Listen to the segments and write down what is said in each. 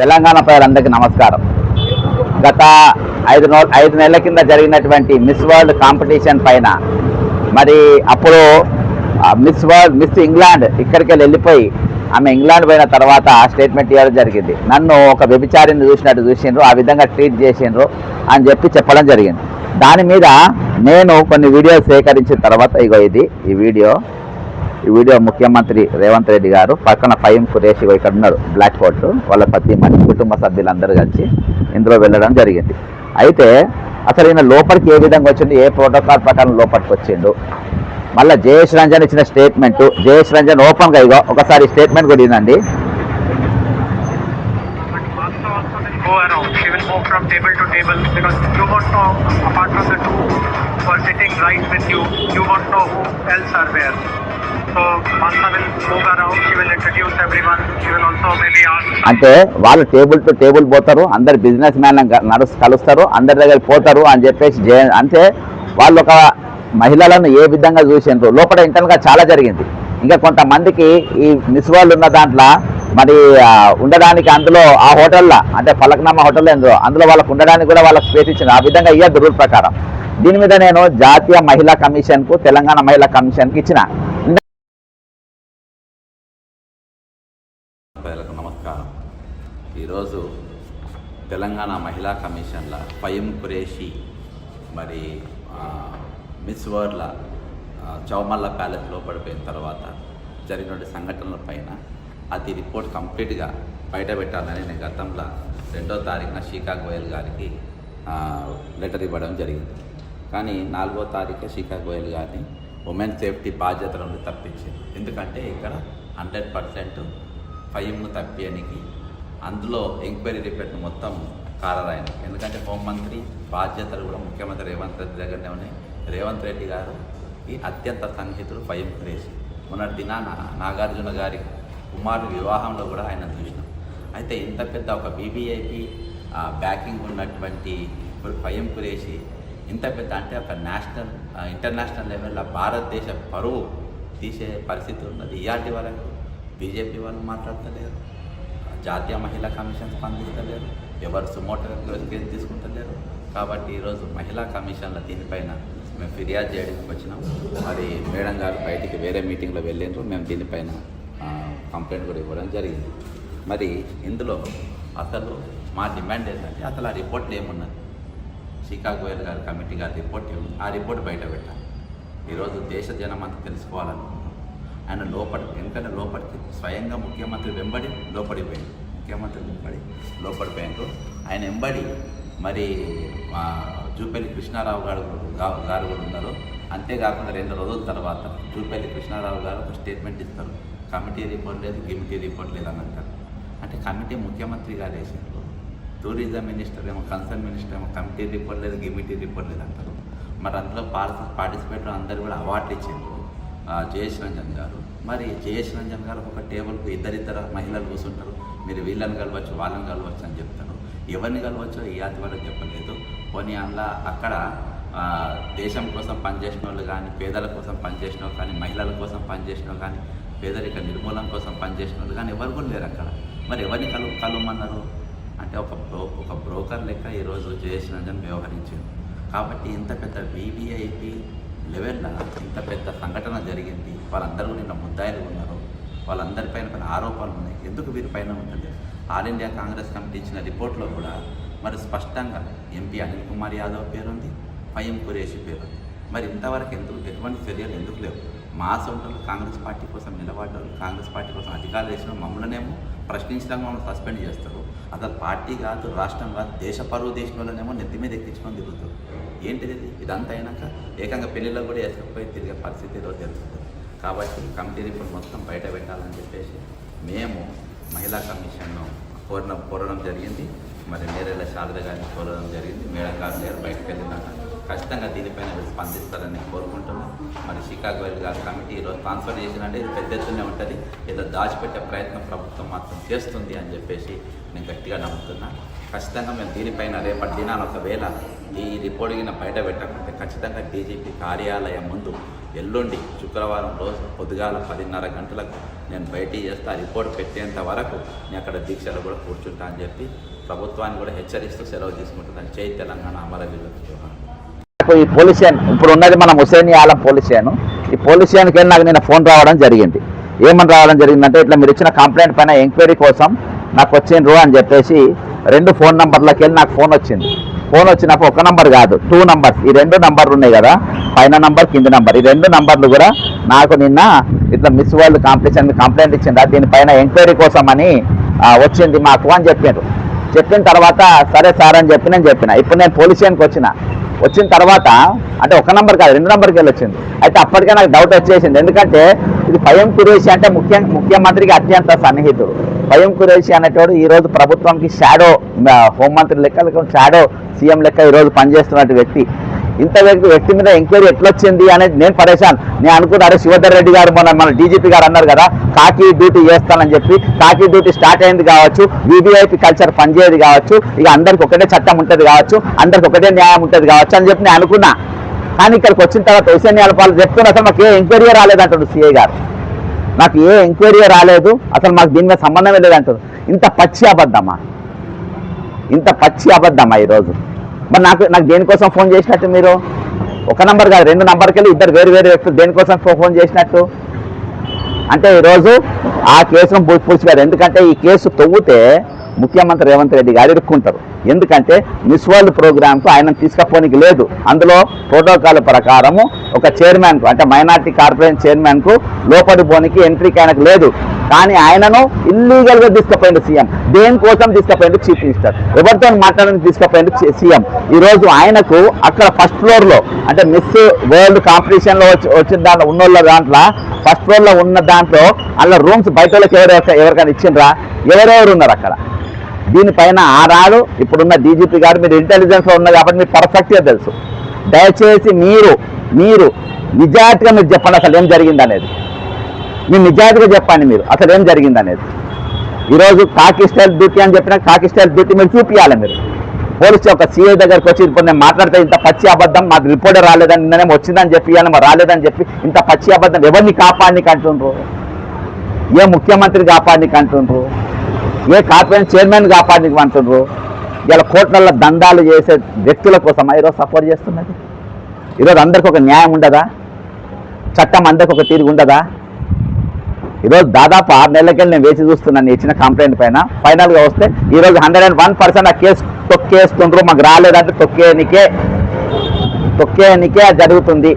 తెలంగాణ ప్రజలందరికీ నమస్కారం. గత ఐదు నో ఐదు నెలల కింద జరిగినటువంటి మిస్ వరల్డ్ కాంపిటీషన్ పైన మరి అప్పుడు మిస్ వరల్డ్ మిస్ ఇంగ్లాండ్ ఇక్కడికి వెళ్ళిపోయి ఆమె ఇంగ్లాండ్ పోయిన తర్వాత స్టేట్మెంట్ ఇవ్వడం జరిగింది. నన్ను ఒక వ్యభిచారిని చూసినట్టు చూసిండ్రు ఆ విధంగా ట్రీట్ చేసిండ్రు అని చెప్పి చెప్పడం జరిగింది. దాని మీద నేను కొన్ని వీడియోలు సేకరించిన తర్వాత ఇగో ఇది ఈ వీడియో. ఈ వీడియో ముఖ్యమంత్రి రేవంత్ రెడ్డి గారు పక్కన ఫైమ్ సురేష్ ఇక్కడ ఉన్నారు బ్లాక్ కోట్ వాళ్ళ ప్రతి మంచి కుటుంబ సభ్యులందరూ కలిసి ఇందులో వెళ్ళడం జరిగింది. అయితే అసలు ఈయన లోపలికి ఏ విధంగా వచ్చిండు ఏ ప్రోటోకాల్ ప్రకారం లోపలికి వచ్చిండు? మళ్ళీ జయేష్ రంజన్ ఇచ్చిన స్టేట్మెంట్ జయేష్ రంజన్ ఓపెన్గా ఇగో ఒకసారి స్టేట్మెంట్ కూడా ఇదండి go around. She will move from table to table. Because you won't know, apart from the two who are sitting right with you, you won't know who else are there. So Mansa will move around. She will introduce everyone. She will also maybe ask. అంటే వాళ్ళు table to table పోతారు అందరు business man నడు కలుస్తారు అందరి దగ్గర పోతారు అని చెప్పేసి జే- అంటే వాళ్ళు ఒక మహిళలను ఏ విధంగా చూసిండ్రు లోపల ఇంటర్నల్గా చాలా జరిగింది ఇంకా కొంతమందికి ఈ మిస్ వాళ్ళు ఉన్న దాంట్లో మరి ఉండడానికి అందులో ఆ హోటల్లో అంటే ఫలక్నామా హోటల్ ఎందులో అందులో వాళ్ళకు ఉండడానికి కూడా వాళ్ళకి స్పేస్ ఇచ్చింది ఆ విధంగా ఇయ్యద్దు రూల్ ప్రకారం దీని మీద నేను జాతీయ మహిళా కమిషన్కు తెలంగాణ మహిళా కమిషన్కి ఇచ్చిన ప్రజలకు నమస్కారం. ఈరోజు తెలంగాణ మహిళా కమిషన్ల పయం కురేషి మరి మిస్ వరల్డ్ల చౌమల్ల ప్యాలెస్ లోపడిపోయిన తర్వాత జరిగినటువంటి సంఘటనల పైన అది రిపోర్ట్ కంప్లీట్గా బయట పెట్టాలని నేను గతంలో రెండో తారీఖున శ్రీకా గోయల్ గారికి లెటర్ ఇవ్వడం జరిగింది. కానీ నాలుగో తారీఖు శిఖా గోయల్ గారిని ఉమెన్ సేఫ్టీ బాధ్యతల నుండి తప్పించింది. ఎందుకంటే ఇక్కడ హండ్రెడ్ పర్సెంట్ ఫైమ్ను తప్పియనికి అందులో ఎంక్వైరీ రిపోర్ట్ మొత్తం కారరాయన ఎందుకంటే హోంమంత్రి బాధ్యతలు కూడా ముఖ్యమంత్రి రేవంత్ రెడ్డి దగ్గరనే ఉన్నాయి. రేవంత్ రెడ్డి గారు ఈ అత్యంత సన్నిహితుడు ఫైమ్ క్రేజ్. మొన్నటి దినాన నాగార్జున గారి కుమారుడు వివాహంలో కూడా ఆయన చూసినాం. అయితే ఇంత పెద్ద ఒక బీబీఐపీ బ్యాకింగ్ ఉన్నటువంటి ఫైమ్ కురేసి ఇంత పెద్ద అంటే ఒక నేషనల్ ఇంటర్నేషనల్ లెవెల్లో భారతదేశ పరువు తీసే పరిస్థితి ఉన్నది. ఇలాంటి వరకు బీజేపీ వాళ్ళు మాట్లాడతలేరు. జాతీయ మహిళా కమిషన్ స్పందిస్తలేరు ఎవరు సుమోటో కేసు తీసుకుంటలేరు. కాబట్టి ఈరోజు మహిళా కమిషన్ల దీనిపైన మేము ఫిర్యాదు చేయడానికి వచ్చినాం. మరి మేడం గారు బయటికి వేరే మీటింగ్లో వెళ్ళిండ్రు. మేము దీనిపైన కంప్లైంట్ కూడా ఇవ్వడం జరిగింది. మరి ఇందులో అసలు మా డిమాండ్ ఏంటంటే అసలు ఆ రిపోర్ట్లు ఏమున్నది? శికా గోయల్ గారి కమిటీ గారి రిపోర్ట్ ఏముంది ఆ రిపోర్ట్ బయట పెట్టాలి ఈరోజు దేశ జనం అంతా తెలుసుకోవాలనుకుంటున్నాం. ఆయన లోపలి ఎందుకంటే లోపలికి స్వయంగా ముఖ్యమంత్రి వెంబడి లోపడిపోయింది ముఖ్యమంత్రి వెంబడి లోపడిపోయిండ్రు ఆయన వెంబడి మరి మా జూపల్లి కృష్ణారావు గారు గారు కూడా ఉన్నారు. అంతేకాకుండా రెండు రోజుల తర్వాత జూపల్లి కృష్ణారావు గారు ఒక స్టేట్మెంట్ ఇస్తారు. కమిటీ రిపోర్ట్ లేదు గిమిటీ రిపోర్ట్ లేదని అని అంటారు అంటే కమిటీ ముఖ్యమంత్రి గారు వేసారు టూరిజం మినిస్టర్ ఏమో కన్సర్న్ మినిస్టర్ ఏమో కమిటీ రిపోర్ట్ లేదు గిమిటీ రిపోర్ట్ లేదు అంటారు. మరి అందులో పార్టి పార్టిసిపేటర్ అందరు కూడా అవార్డులు ఇచ్చిండ్రు జయేష్ రంజన్ గారు. మరి జయేష్ రంజన్ గారు ఒక టేబుల్కు ఇద్దరిద్దరు మహిళలు కూర్చుంటారు. మీరు వీళ్ళని కలవచ్చు వాళ్ళని కలవచ్చు అని చెప్తారు. ఎవరిని కలవచ్చో ఈ ఆది వరకు చెప్పలేదు. పోనీ అందులో అక్కడ దేశం కోసం పనిచేసిన వాళ్ళు కానీ పేదల కోసం పనిచేసిన వాళ్ళు కానీ మహిళల కోసం పనిచేసిన వాళ్ళు కానీ పేదరిక నిర్మూలన కోసం పనిచేసిన వాళ్ళు కానీ ఎవరు కూడా లేరు అక్కడ. మరి ఎవరిని కలు కలవమన్నారు? అంటే ఒక బ్రో ఒక బ్రోకర్ లెక్క ఈరోజు జయేష్ రంజన్ వ్యవహరించింది కాబట్టి ఇంత పెద్ద బీబీఐపీ లెవెల్లో ఇంత పెద్ద సంఘటన జరిగింది. వాళ్ళందరూ నిన్న ముద్దాయిలు ఉన్నారు. వాళ్ళందరిపైన పైన ఆరోపణలు ఉన్నాయి. ఎందుకు వీరి పైన ఉంటుంది? ఆల్ ఇండియా కాంగ్రెస్ కమిటీ ఇచ్చిన రిపోర్ట్లో కూడా మరి స్పష్టంగా ఎంపీ అనిల్ కుమార్ యాదవ్ పేరుంది ఫయం కురేషి పేరుంది. మరి ఇంతవరకు ఎందుకు ఎటువంటి చర్యలు ఎందుకు లేవు? మా సొంతలు కాంగ్రెస్ పార్టీ కోసం నిలబడ్డారు. కాంగ్రెస్ పార్టీ కోసం అధికారులు వేసిన మమ్మల్నేమో ప్రశ్నించడం మమ్మల్ని సస్పెండ్ చేస్తారు. అసలు పార్టీ కాదు రాష్ట్రం కాదు దేశ పరువు దేశం నెత్తి మీద ఎక్కించుకొని తిరుగుతారు. ఏంటిది? ఇదంతా అయినాక ఏకంగా పెళ్ళిలో కూడా వేసుకుపోయి తిరిగే పరిస్థితి ఈరోజు తెలుస్తుంది కాబట్టి కమిటీ రిపోర్ట్ మొత్తం బయట పెట్టాలని చెప్పేసి మేము మహిళా కమిషన్ను కోరడం కోరడం జరిగింది. మరి నేరేళ్ళ శారద గారిని కోరడం జరిగింది. మేడం గారు బయటకు వెళ్ళినాక ఖచ్చితంగా దీనిపైన వీళ్ళు స్పందిస్తారని కోరుకుంటున్నాం. మరి షికాగో గారి కమిటీ ఈరోజు ట్రాన్స్ఫర్మేషన్ అంటే ఇది పెద్ద ఎత్తునే ఉంటుంది. ఏదో దాచిపెట్టే ప్రయత్నం ప్రభుత్వం మాత్రం చేస్తుంది అని చెప్పేసి నేను గట్టిగా నమ్ముతున్నా. ఖచ్చితంగా మేము దీనిపైన రేపటి దినాన ఒకవేళ ఈ రిపోర్ట్ గిన బయట పెట్టకుంటే ఖచ్చితంగా డీజీపీ కార్యాలయం ముందు ఎల్లుండి శుక్రవారం రోజు పొద్దుగాల పదిన్నర గంటలకు నేను బయటికి చేస్తా రిపోర్ట్ పెట్టేంత వరకు నేను అక్కడ దీక్షలు కూడా కూర్చుంటా అని చెప్పి ప్రభుత్వాన్ని కూడా హెచ్చరిస్తూ సెలవు తీసుకుంటుందని చేయి తెలంగాణ అమరవీరులకు జోహార్ ఈ పోలీస్ స్టేషన్ ఇప్పుడు ఉన్నది మనం హుసేని ఆలం పోలీస్ స్టేషన్. ఈ పోలీస్ స్టేషన్కి వెళ్ళి నాకు నేను ఫోన్ రావడం జరిగింది. ఏమని రావడం జరిగిందంటే ఇట్లా మీరు ఇచ్చిన కంప్లైంట్ పైన ఎంక్వైరీ కోసం నాకు వచ్చిండ్రు అని చెప్పేసి రెండు ఫోన్ నంబర్లకి వెళ్ళి నాకు ఫోన్ వచ్చింది. ఫోన్ వచ్చినప్పుడు ఒక నంబర్ కాదు టూ నంబర్స్. ఈ రెండు నంబర్లు ఉన్నాయి కదా పైన నంబర్ కింది నంబర్. ఈ రెండు నంబర్లు కూడా నాకు నిన్న ఇట్లా మిస్ వరల్డ్ కాంపిటీషన్ కంప్లైంట్ ఇచ్చిందా దీనిపైన ఎంక్వైరీ కోసం అని వచ్చింది మాకు అని చెప్పిండ్రు చెప్పిన తర్వాత సరే సార్ అని చెప్పి నేను చెప్పిన. ఇప్పుడు నేను పోలీస్ స్టేషన్కి వచ్చిన. వచ్చిన తర్వాత అంటే ఒక నెంబర్ కాదు రెండు నెంబర్కి వెళ్ళి వచ్చింది అయితే అప్పటికే నాకు డౌట్ వచ్చేసింది. ఎందుకంటే ఇది పయం కురేషి అంటే ముఖ్య ముఖ్యమంత్రికి అత్యంత సన్నిహితుడు. పయం కురేషి అనేటోడు ఈరోజు ప్రభుత్వంకి షాడో హోంమంత్రి లెక్క షాడో సీఎం లెక్క ఈరోజు పనిచేస్తున్నటువంటి వ్యక్తి. ఇంత వ్యక్తి మీద ఎంక్వైరీ ఎట్లొచ్చింది అనేది నేను పరేషాన్ నేను అనుకున్నాను శివధర్ రెడ్డి గారు మన మన డీజీపీ గారు అన్నారు కదా కాకి డ్యూటీ చేస్తానని చెప్పి కాకి డ్యూటీ స్టార్ట్ అయింది కావచ్చు వీవీఐపీ కల్చర్ పనిచేయదు కావచ్చు ఇక అందరికి ఒకటే చట్టం ఉంటుంది కావచ్చు అందరికి ఒకటే న్యాయం ఉంటుంది కావచ్చు అని చెప్పి నేను అనుకున్నా. కానీ ఇక్కడికి వచ్చిన తర్వాత హుసేన్ పాలు చెప్తున్నా అసలు మాకు ఏ ఎంక్వైరీ రాలేదంటాడు సిఐ గారు. నాకు ఏ ఎంక్వైరీ రాలేదు అసలు మాకు దీని మీద సంబంధమే లేదంటారు ఇంత పచ్చి అబద్ధమా? ఇంత పచ్చి అబద్ధమా ఈరోజు? మరి నాకు నాకు దేనికోసం ఫోన్ చేసినట్టు మీరు? ఒక నంబర్ కాదు రెండు నంబర్కి వెళ్ళి ఇద్దరు వేరు వేరు వ్యక్తులు దేనికోసం ఫోన్ చేసినట్టు? అంటే ఈరోజు ఆ కేసును పూర్తి పూడ్చిగారు ఎందుకంటే ఈ కేసు తవ్వుతే ముఖ్యమంత్రి రేవంత్ రెడ్డి గారు ఇరుక్కుంటారు. ఎందుకంటే మిస్ వరల్డ్ ప్రోగ్రామ్కు ఆయన తీసుకపోనికి లేదు. అందులో ప్రోటోకాల్ ప్రకారము ఒక చైర్మన్కు అంటే మైనార్టీ కార్పొరేషన్ చైర్మన్కు లోపలి పోనికి ఎంట్రీకి ఆయనకు లేదు. కానీ ఆయనను ఇల్లీగల్గా తీసుకుపోయింది సీఎం. దేనికోసం తీసుకుపోయింది చీఫ్ మినిస్టర్. ఎవరితో మాట్లాడడానికి తీసుకుపోయింది సీఎం. ఈరోజు ఆయనకు అక్కడ ఫస్ట్ ఫ్లోర్లో అంటే మిస్ వరల్డ్ కాంపిటీషన్లో వచ్చి వచ్చిన దాంట్లో ఉన్నోళ్ళ దాంట్లో ఫస్ట్ ఫ్లోర్లో ఉన్న దాంట్లో అలా రూమ్స్ బయట వాళ్ళకి ఎవరు ఎవరికైనా ఇచ్చిండ్రా? ఎవరెవరు ఉన్నారు అక్కడ? దీనిపైన ఆనాడు ఇప్పుడున్న డీజీపీ గారు మీరు ఇంటెలిజెన్స్లో ఉన్నారు కాబట్టి మీకు పర్ఫెక్ట్గా తెలుసు. దయచేసి మీరు మీరు నిజాయితీగా మీరు చెప్పండి అసలు ఏం జరిగింది అనేది మీరు నిజాయితీగా చెప్పండి మీరు అసలు ఏం జరిగింది అనేది ఈరోజు కాకి స్టైల్ డ్యూటీ అని చెప్పిన కాకి స్టైల్ డ్యూటీ మీరు చూపించాలి మీరు. పోలీసు ఒక సీఐ దగ్గరికి వచ్చి ఇప్పుడు నేను మాట్లాడితే ఇంత పచ్చి అబద్ధం మాకు రిపోర్ట్ రాలేదని నిన్ననే వచ్చిందని చెప్పి ఇవాళ రాలేదని చెప్పి ఇంత పచ్చి అబద్ధం ఎవరిని కాపాడికి అంటుండ్రు ఏ ముఖ్యమంత్రి కాపాడికి అంటుండ్రు ఏ కార్పొరేషన్ చైర్మన్ కాపాడికి అంటుండ్రు ఇలా కోట్ల దందాలు చేసే వ్యక్తుల కోసం ఈరోజు సపోర్ట్ చేస్తున్నది? ఈరోజు అందరికి ఒక న్యాయం ఉండదా? చట్టం అందరికి ఒక తీరు ఉండదా? ఈరోజు దాదాపు ఆరు నెలలకెళ్ళి నేను వేచి చూస్తున్నాను ఇచ్చిన కంప్లైంట్ పైన. ఫైనల్గా వస్తే ఈరోజు హండ్రెడ్ అండ్ వన్ పర్సెంట్ ఆ కేసు తొక్కేస్తుండ్రు. మాకు రాలేదంటే తొక్కేనికే తొక్కేనికే అది జరుగుతుంది.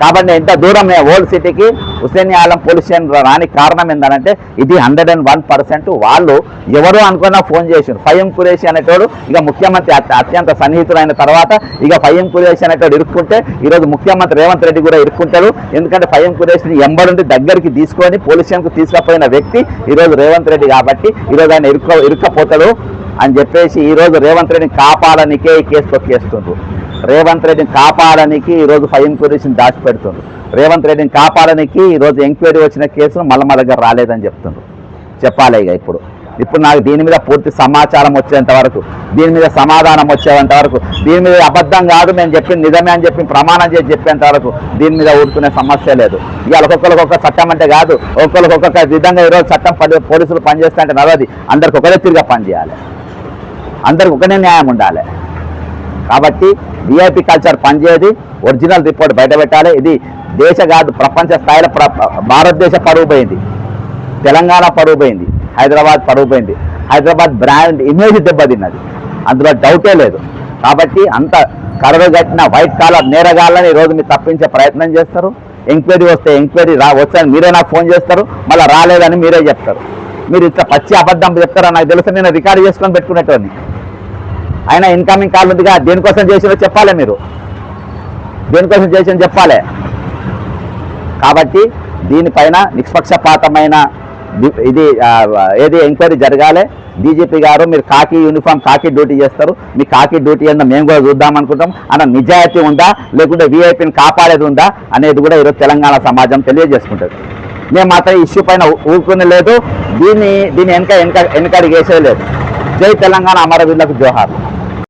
కాబట్టి ఎంత దూరం ఓల్డ్ సిటీకి హుసేన్ ఆలం పోలీస్ స్టేషన్ రానికి కారణం ఏంటంటే ఇది హండ్రెడ్ అండ్ వన్ పర్సెంట్ వాళ్ళు ఎవరు అనుకున్నా ఫోన్ చేసారు ఫయం కురేషి అనేటోడు ఇక ముఖ్యమంత్రి అత్యంత సన్నిహితులైన తర్వాత ఇక ఫయం కురేషి అనేటోడు ఇరుక్కుంటే ఈరోజు ముఖ్యమంత్రి రేవంత్ రెడ్డి కూడా ఇరుక్కుంటారు ఎందుకంటే ఫయం కురేషిని ఎంబడుండి దగ్గరికి తీసుకొని పోలీస్ స్టేషన్కు తీసుకుపోయిన వ్యక్తి ఈరోజు రేవంత్ రెడ్డి కాబట్టి ఈరోజు ఆయన ఇరుక్క ఇరుక్కపోతాడు అని చెప్పేసి ఈరోజు రేవంత్ రెడ్డిని కాపాడనికే ఈ కేసు తొక్కేస్తుండ్రు రేవంత్ రెడ్డిని కాపాడడానికి ఈరోజు ఫైన్ కురేషన్ దాచిపెడుతుండ్రు. రేవంత్ రెడ్డిని కాపాడడానికి ఈరోజు ఎంక్వైరీ వచ్చిన కేసులు మళ్ళీ మా దగ్గర రాలేదని చెప్తుండ్రు. చెప్పాలి ఇక ఇప్పుడు. ఇప్పుడు నాకు దీని మీద పూర్తి సమాచారం వచ్చేంత వరకు దీని మీద సమాధానం వచ్చేంత వరకు దీని మీద అబద్ధం కాదు నేను చెప్పింది నిజమే అని చెప్పి ప్రమాణం చేసి చెప్పేంత వరకు దీని మీద ఊరుకునే సమస్య లేదు. ఇవాళ ఒక్కొక్కరికి చట్టం అంటే కాదు ఒక్కొక్కరికి ఒక్కొక్క విధంగా ఈరోజు చట్టం పని పోలీసులు పనిచేస్తా అంటే నడవది. అందరికి ఒకటే తిరిగా పనిచేయాలి అందరికి ఒకనే న్యాయం ఉండాలి. కాబట్టి విఐపి కల్చర్ పనిచేయదు. ఒరిజినల్ రిపోర్ట్ బయట పెట్టాలి. ఇది దేశ కాదు ప్రపంచ స్థాయిలో భారతదేశ పరువు పోయింది తెలంగాణ పరువు పోయింది హైదరాబాద్ పరువు పోయింది హైదరాబాద్ బ్రాండ్ ఇమేజ్ దెబ్బతిన్నది. అందులో డౌటే లేదు. కాబట్టి అంత కరడుగట్టిన వైట్ కాలర్ నేరగాళ్ళని ఈరోజు మీరు తప్పించే ప్రయత్నం చేస్తారు. ఎంక్వైరీ వస్తే ఎంక్వైరీ రా వచ్చాను మీరే నాకు ఫోన్ చేస్తారు. మళ్ళీ రాలేదని మీరే చెప్తారు. మీరు ఇట్లా పచ్చి అబద్ధం చెప్తారని నాకు తెలుసు. నేను రికార్డు చేసుకొని పెట్టుకునేటోని ఆయన ఇన్కమింగ్ కాల్ ఉందిగా దేనికోసం చేసినో చెప్పాలి మీరు. దేనికోసం చేసిన చెప్పాలి. కాబట్టి దీనిపైన నిష్పక్షపాతమైన ఇది ఏది ఎంక్వైరీ జరగాలి. డీజీపీ గారు మీరు కాకి యూనిఫామ్ కాకి డ్యూటీ చేస్తారు. మీ కాకి డ్యూటీ అన్న మేము కూడా చూద్దాం అనుకుంటాం. అన్న నిజాయితీ ఉందా? లేకుంటే వీఐపీని కాపాడేది ఉందా? అనేది కూడా ఈరోజు తెలంగాణ సమాజం తెలియజేసుకుంటుంది. మేము మాత్రం ఇష్యూ పైన ఊరుకునే లేదు. దీన్ని దీన్ని వెనక వెనక వెనకడిగేసేది లేదు. జై తెలంగాణ అమరవీరులకు జోహార్.